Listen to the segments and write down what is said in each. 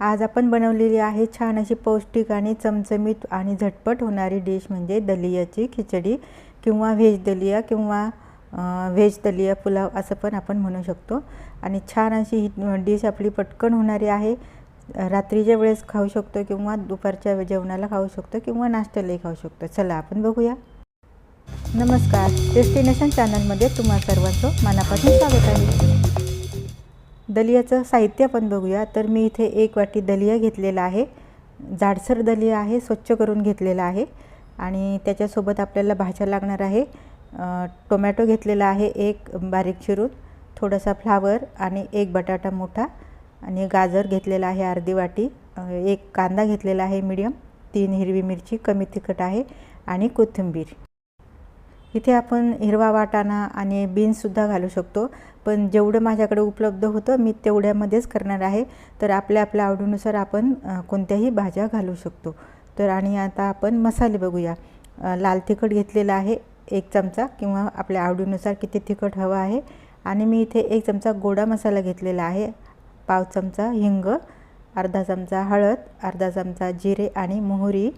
आज आपण बनवलेली आहे छान अशी पौष्टिक आणि चमचमीत आणि झटपट होणारी डिश म्हणजे दलियाची खिचडी किंवा व्हेज दलिया किंवा व्हेज दलिया पुलाव असं पण आपण म्हणू शकतो. आणि छान अशी ही डिश आपली पटकन होणारी आहे. रात्रीच्या वेळेस खाऊ शकतो किंवा दुपारच्या जेवणाला खाऊ शकतो किंवा नाश्त्यालाही खाऊ शकतो. चला आपण बघूया. नमस्कार. डेस्टिनेशन चॅनलमध्ये तुम्हा सर्वांचं मनापासून स्वागत आहे. दलियाचं साहित्य पण बघूया. तर मी इथे एक वाटी दलिया घेतलेला आहे. जाडसर दलिया आहे स्वच्छ करून घेतलेला आहे. आणि त्याच्यासोबत आपल्याला भाज्या लागणार आहे. टोमॅटो घेतलेला आहे एक बारीक चिरून थोडासा फ्लावर आणि एक बटाटा मोठा. आणि गाजर घेतलेला आहे अर्धी वाटी. एक कांदा घेतलेला आहे मीडियम तीन हिरवी मिरची कमी तिखट आहे आणि कोथिंबीर. इथे आपण हिरवा वाटाणा आणि बीन्ससुद्धा घालू शकतो. पण जेवढं माझ्याकडे उपलब्ध होतं मी तेवढ्यामध्येच करणार आहे. तर आपल्या आपल्या आवडीनुसार आपण कोणत्याही भाज्या घालू शकतो. तर आणि आता आपण मसाले बघूया. लाल तिखट घेतलेला आहे एक चमचा किंवा आपल्या आवडीनुसार किती तिखट हवं आहे. आणि मी इथे एक चमचा गोडा मसाला घेतलेला आहे. पाव चमचा हिंग अर्धा चमचा हळद अर्धा चमचा जिरे आणि मोहरी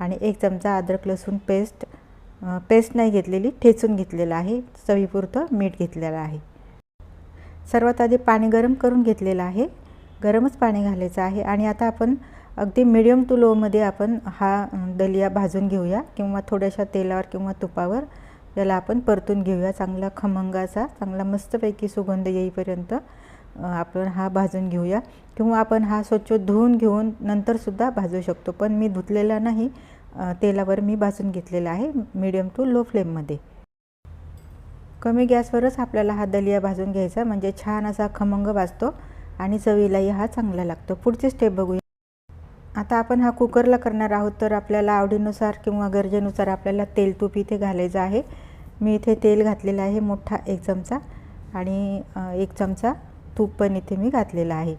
आणि एक चमचा अद्रक लसूण पेस्ट. पेस्ट नाही घेतलेली ठेचून घेतलेलं आहे. चवीपुरतं मीठ घेतलेलं आहे. सर्वात आधी पाणी गरम करून घेतलेलं आहे. गरमच पाणी घालायचं आहे आणि आता आपण अगदी मिडियम टू लोमध्ये आपण हा दलिया भाजून घेऊया किंवा थोड्याशा तेलावर किंवा तुपावर याला आपण परतून घेऊया. चांगला खमंगाचा चांगला मस्तपैकी सुगंध येईपर्यंत आपण हा भाजून घेऊया. किंवा आपण हा स्वच्छ धुवून घेऊन नंतरसुद्धा भाजू शकतो. पण मी धुतलेला नाही तेलावर मी भाजून घेतलेला आहे मीडियम टू लो फ्लेममध्ये कमी गॅसवरच आपल्याला हा दलिया भाजून घ्यायचा. म्हणजे छान असा खमंग भाजतो आणि चवीलाही हा चांगला लागतो. पुढची स्टेप बघूया. आता आपण हा कुकरला करणार आहोत तर आपल्याला आवडीनुसार किंवा गरजेनुसार आपल्याला तेल तूप इथे घालायचं आहे. मी इथे तेल घातलेलं आहे मोठा एक चमचा. आणि एक चमचा तूप पण इथे मी घातलेला आहे.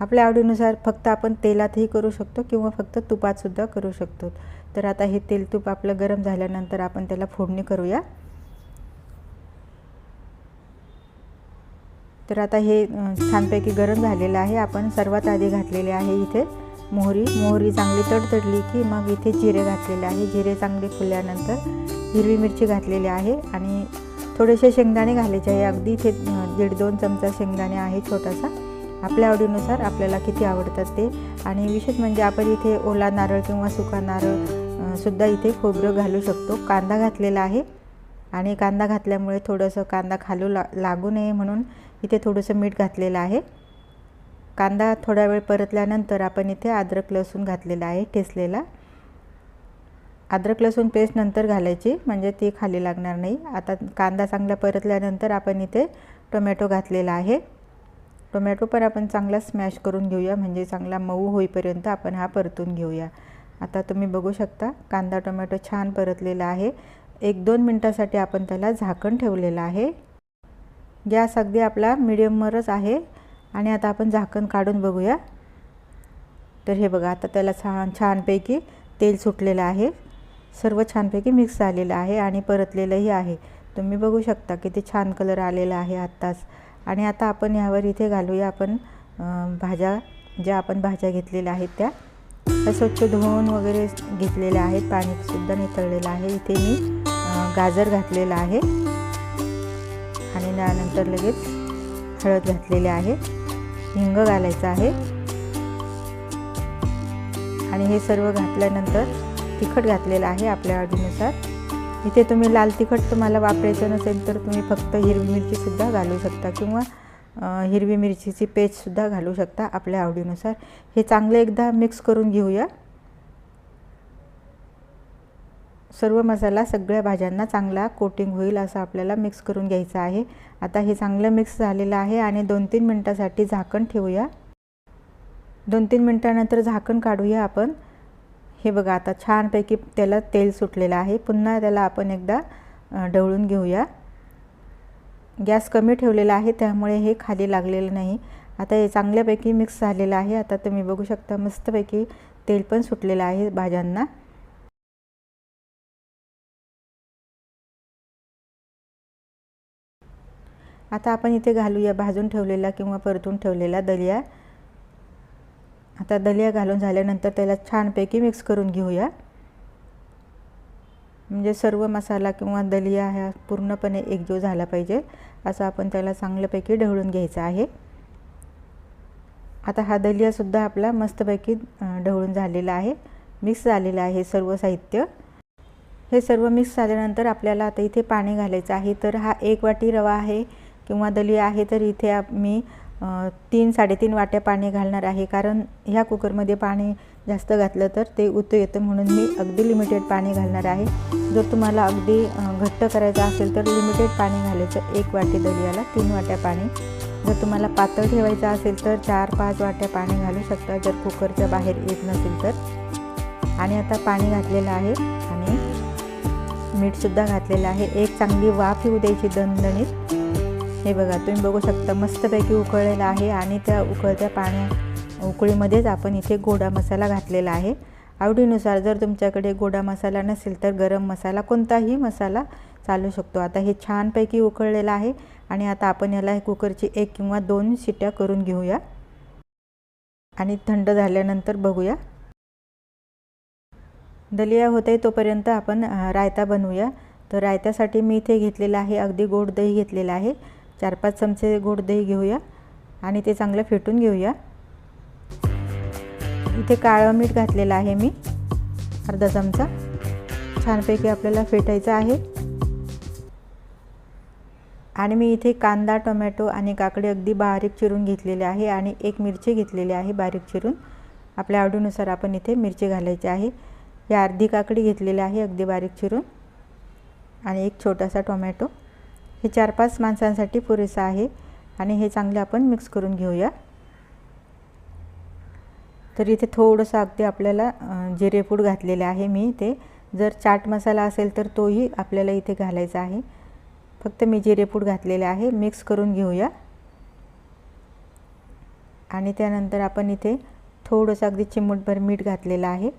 आपल्या आवडीनुसार फक्त आपण तेलातही करू शकतो किंवा फक्त तुपातसुद्धा करू शकतो. तर आता हे तेल तूप आपलं गरम झाल्यानंतर आपण त्याला फोडणी करूया. तर आता हे छानपैकी गरम झालेलं आहे. आपण सर्वात आधी घातलेले आहे इथे मोहरी. मोहरी चांगली तडतडली की मग इथे जिरे घातलेले आहे. जिरे चांगले फुलल्यानंतर हिरवी मिरची घातलेली आहे आणि थोडेसे शेंगदाणे घालायचे आहे. अगदी इथे दीड दोन चमचा शेंगदाणे आहे छोटासा. आपल्या आवडीनुसार आपल्याला किती आवडतात ते. आणि विशेष म्हणजे आपण इथे ओला नारळ किंवा सुका नारळ सुद्धा इथे खोबरं घालू शकतो. कांदा घातलेला आहे. आणि कांदा घातल्यामुळे थोडंसं कांदा खालू ला लागू नये म्हणून इथे थोडंसं मीठ घातलेलं आहे. कांदा थोडा वेळ परतल्यानंतर आपण इथे अद्रक लसूण घातलेला आहे ठेसलेला अद्रक लसूण पेस्ट नंतर घालायची म्हणजे ती खाली लागणार नाही. आता कांदा चांगला परतल्यानंतर आपण इथे टोमॅटो घातलेला आहे. टोमॅटो पण आपण चांगला स्मॅश करून घेऊया म्हणजे चांगला मऊ होईपर्यंत आपण हा परतून घेऊया. आता तुम्ही बघू शकता कांदा टोमॅटो छान परतलेला आहे. एक दोन मिनटासाठी आपण त्याला झाकण ठेवलेलं आहे. गॅस अगदी आपला मिडियमवरच आहे. आणि आता आपण झाकण काढून बघूया. तर हे बघा आता त्याला छान छानपैकी तेल सुटलेलं आहे. सर्व छानपैकी मिक्स झालेलं आहे आणि परतलेलंही आहे. तुम्ही बघू शकता किती छान कलर आलेला आहे आत्ताच. आणि आता आपण यावर इथे घालूया आपण भाज्या. ज्या आपण भाज्या घेतलेल्या आहेत त्या. त्या स्वच्छ धुवून वगैरे घेतलेल्या आहेत. पाणीसुद्धा नितळलेलं आहे. इथे मी गाजर घातलेला आहे. आणि त्यानंतर लगेच हळद घातलेले आहे. हिंग घालायचं आहे. आणि हे सर्व घातल्यानंतर तिखट घातलेलं आहे आपल्या आवडीनुसार. इथे तुम्ही लाल तिखट तुम्हाला वापरायचं नसेल तर तुम्ही फक्त हिरवी मिरचीसुद्धा घालू शकता किंवा हिरवी मिरचीची पेस्टसुद्धा घालू शकता आपल्या आवडीनुसार. हे चांगलं एकदा मिक्स करून घेऊया. सर्व मसाला सगळ्या भाज्यांना चांगला कोटिंग होईल असं आपल्याला मिक्स करून घ्यायचं आहे. आता हे चांगलं मिक्स झालेलं आहे आणि दोन तीन मिनटासाठी झाकण ठेवूया. दोन तीन मिनटानंतर झाकण काढूया आपण. हे बघा आता छानपैकी त्याला तेल सुटलेलं आहे. पुन्हा त्याला आपण एकदा ढवळून घेऊया. गॅस कमी ठेवलेला आहे त्यामुळे हे खाली लागलेलं नाही. आता हे चांगल्यापैकी मिक्स झालेलं आहे. आता तुम्ही बघू शकता मस्तपैकी तेल पण सुटलेलं आहे भाज्यांना. आता आपण इथे घालूया भाजून ठेवलेला किंवा परतून ठेवलेला दलिया. आता दलिया घालून झाल्यानंतर त्याला छानपैकी मिक्स करून घेऊया. म्हणजे सर्व मसाला किंवा दलिया ह्या पूर्णपणे एकजीव झाला पाहिजे असं आपण त्याला चांगल्यापैकी ढवळून घ्यायचं आहे. आता हा दलियासुद्धा आपला मस्तपैकी ढवळून झालेला आहे. मिक्स झालेलं आहे सर्व साहित्य. हे सर्व मिक्स झाल्यानंतर आपल्याला आता इथे पाणी घालायचं आहे. तर हा एक वाटी रवा आहे. किंवा दलिया आहे तर इथे मी तीन साडेतीन वाट्या पाणी घालणार आहे. कारण ह्या कुकरमध्ये पाणी जास्त घातलं तर ते उतू येतं म्हणून मी अगदी लिमिटेड पाणी घालणार आहे. जर तुम्हाला अगदी घट्ट करायचं असेल तर लिमिटेड पाणी घालायचं. एक वाटी दलियाला तीन वाट्या पाणी. जर तुम्हाला पातळ ठेवायचं असेल तर चार पाच वाट्या पाणी घालू शकता. जर कुकरच्या बाहेर येत नसेल तर. आणि आता पाणी घातलेलं आहे. आणि मीठसुद्धा घातलेलं आहे. एक चांगली वाफ येऊ द्यायची दणदणीत. हे बघा तुम्ही बघू शकता मस्तपैकी उकळलेलं आहे आणि त्या उकळत्या पाण्या उकळीमध्येच आपण इथे गोडा मसाला घातलेला आहे. आवडीनुसार जर तुमच्याकडे गोडा मसाला नसेल तर गरम मसाला कोणताही मसाला चालू शकतो. आता हे छानपैकी उकळलेलं आहे आणि आता आपण याला कुकरची एक किंवा दोन शिट्या करून घेऊया. आणि थंड झाल्यानंतर बघूया. दलिया होते तोपर्यंत आपण रायता बनवूया. तर रायत्यासाठी मी इथे घेतलेलं आहे अगदी गोड दही घेतलेलं आहे. चार पाच चमचे गोड दही घेऊया आणि ते चांगलं फेटून घेऊया. इथे काळं मीठ घातलेलं आहे मी अर्धा चमचा. छानपैकी आपल्याला फेटायचं आहे. आणि मी इथे कांदा टोमॅटो आणि काकडी अगदी बारीक चिरून घेतलेले आहे आणि एक मिरची घेतलेली आहे बारीक चिरून. आपल्या आवडीनुसार आपण इथे मिरची घालायची आहे. ही अर्धी काकडी घेतलेली आहे अगदी बारीक चिरून. आणि एक छोटासा टोमॅटो. हे चार पाच माणसांसाठी पुरेसं आहे आणि हे चांगलं आपण मिक्स करून घेऊया. तर इथे थोडंसं अगदी आपल्याला जिरेपूड घातलेले आहे मी ते जर चाट मसाला असेल तर तोही आपल्याला इथे घालायचा आहे. फक्त मी जिरेपूड घातलेला आहे मिक्स करून घेऊया. आणि त्यानंतर आपण इथे थोडंसं अगदी चिमूटभर मीठ घातलेलं आहे.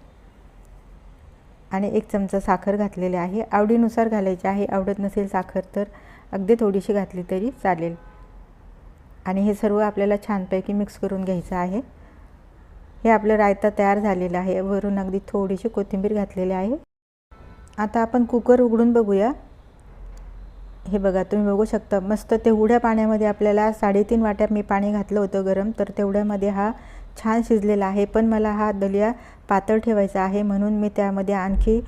आणि एक चमचा साखर घातलेली आहे. आवडीनुसार घालायची आहे. आवडत नसेल साखर तर अगदी थोडीशी घातली तरी चालेल. आणि हे सर्व आपल्याला छानपैकी मिक्स करून घ्यायचं आहे. हे आपलं रायता तयार झालेलं आहे. वरून अगदी थोडीशी कोथिंबीर घातलेली आहे. आता आपण कुकर उघडून बघूया. हे बघा तुम्ही बघू शकता. मस्त तेवढ्या पाण्यामध्ये आपल्याला साडेतीन वाट्या मी पाणी घातलं होतं गरम तर तेवढ्यामध्ये हा छान शिजलेला आहे. पण मला हा दलिया पातळ ठेवायचा आहे म्हणून मी त्यामध्ये आणखी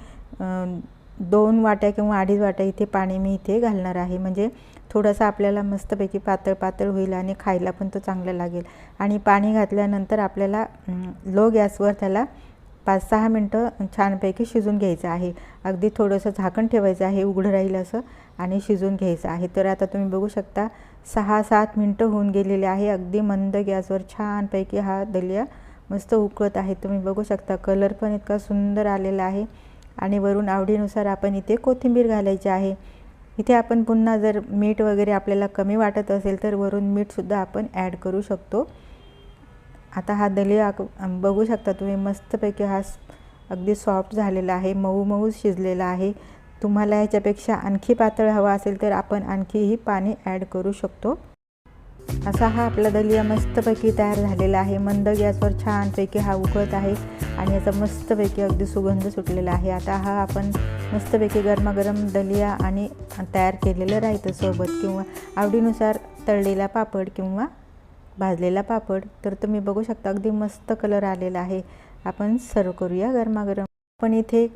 दोन वाट्या किंवा अडीच वाट्या इथे पाणी मी इथे घालणार आहे. म्हणजे थोडंसं आपल्याला मस्तपैकी पातळ पातळ होईल आणि खायला पण तो चांगला लागेल. आणि पाणी घातल्यानंतर आपल्याला लो गॅसवर त्याला पाच सहा मिनटं छानपैकी शिजून घ्यायचं आहे. अगदी थोडंसं झाकण ठेवायचं आहे उघडं राहील असं आणि शिजून घ्यायचं आहे. तर आता तुम्ही बघू शकता सहा सात मिनटं होऊन गेलेले आहे. अगदी मंद गॅसवर छानपैकी हा दलिया मस्त उकळत आहे. तुम्ही बघू शकता कलर पण इतका सुंदर आलेला आहे. आणि वरून आवडीनुसार आपण इथे कोथिंबीर घालायची आहे. इथे आपण पुन्हा जर मीठ वगैरे आपल्याला कमी वाटत असेल तर वरून मीठसुद्धा आपण ॲड करू शकतो. आता हा दलिया बघू शकता तुम्ही मस्तपैकी हा अगदी सॉफ्ट झालेला आहे मऊ मऊ शिजलेला आहे. तुम्हाला याच्यापेक्षा आणखी पातळ हवा असेल तर आपण आणखीही पाणी ॲड करू शकतो. असा हा आपला दलिया मस्तपैकी तयार झालेला आहे. मंद गॅसवर छानपैकी हा उकळत आहे आणि याचा मस्तपैकी अगदी सुगंध सुटलेला आहे. आता हा आपण मस्तपैकी गरमागरम दलिया आणि तयार केलेलं राहतं सोबत किंवा आवडीनुसार तळलेला पापड किंवा भाजलेला पापड. तर तुम्ही बघू शकता अगदी मस्त कलर आलेला आहे. आपण सर्व करूया गरमागरम. पण इथे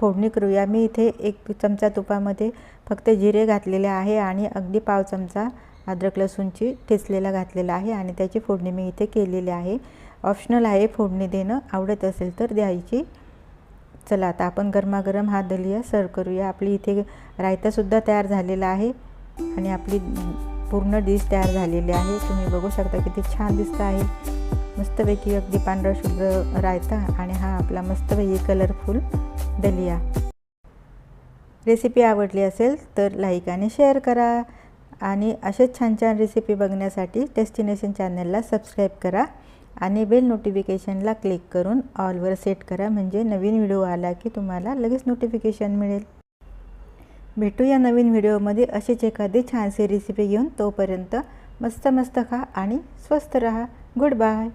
फोडणी करूया. मी इथे एक चमचा तुपामध्ये फक्त जिरे घातलेले आहे आणि अगदी पाव चमचा अद्रक लसूणची ठेचलेला घातलेला आहे आणि त्याची फोडणी मी इथे केलेली आहे. ऑप्शनल आहे फोडणी देणं आवडत असेल तर द्यायची चला आता आपण गरमागरम हा दलिया सर्व करूया. आपली इथे रायतासुद्धा तयार झालेला आहे आणि आपली पूर्ण डिश तयार झालेली आहे. तुम्ही बघू शकता किती छान दिसत आहे. मस्तपैकी अगदी पांढरा शुभ्र रायता आणि हा आपला मस्तपैकी कलरफुल दलिया. रेसिपी आवडली असेल तर लाईक आणि शेअर करा. आणि असेच छान छान रेसिपी बघण्यासाठी डेस्टिनेशन चॅनलला सबस्क्राईब करा आणि बेल नोटिफिकेशनला क्लिक करून ऑलवर सेट करा. म्हणजे नवीन व्हिडिओ आला की तुम्हाला लगेच नोटिफिकेशन मिळेल. भेटूया नवीन व्हिडिओमध्ये अशीच एखादी छानशी रेसिपी घेऊन तोपर्यंत मस्त मस्त खा आणि स्वस्त रहा. Good bye